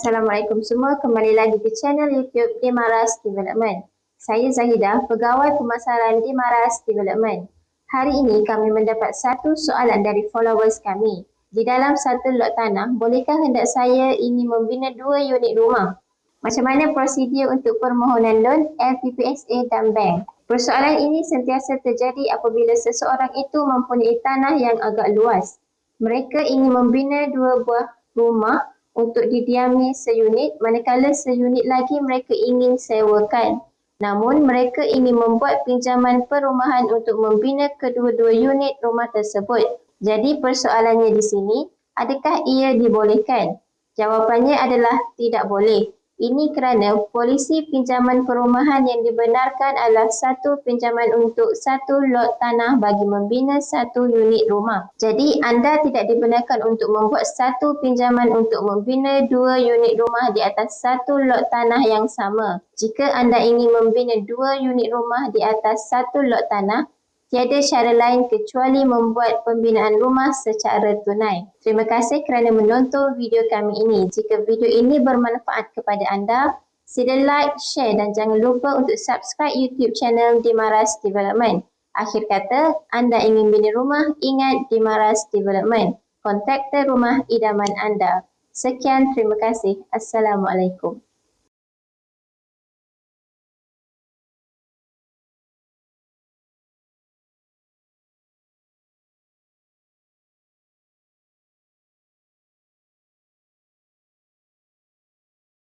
Assalamualaikum semua, kembali lagi ke channel YouTube Demaras Development. Saya Zahida, pegawai pemasaran Demaras Development. Hari ini kami mendapat satu soalan dari followers kami. Di dalam satu lot tanah, bolehkah hendak saya ingin membina dua unit rumah? Macam mana prosedur untuk permohonan loan LPPSA dan bank? Persoalan ini sentiasa terjadi apabila seseorang itu mempunyai tanah yang agak luas. Mereka ingin membina dua buah rumah untuk didiami seunit manakala seunit lagi mereka ingin sewakan. Namun mereka ingin membuat pinjaman perumahan untuk membina kedua-dua unit rumah tersebut. Jadi persoalannya di sini, adakah ia dibolehkan? Jawapannya adalah tidak boleh. Ini kerana polisi pinjaman perumahan yang dibenarkan adalah satu pinjaman untuk satu lot tanah bagi membina satu unit rumah. Jadi anda tidak dibenarkan untuk membuat satu pinjaman untuk membina dua unit rumah di atas satu lot tanah yang sama. Jika anda ingin membina dua unit rumah di atas satu lot tanah, Tiada cara lain kecuali membuat pembinaan rumah secara tunai. Terima kasih kerana menonton video kami ini. Jika video ini bermanfaat kepada anda, sila like, share dan jangan lupa untuk subscribe YouTube channel Dimaras Development. Akhir kata, anda ingin bina rumah, ingat Dimaras Development. Kontraktor rumah idaman anda. Sekian, terima kasih. Assalamualaikum.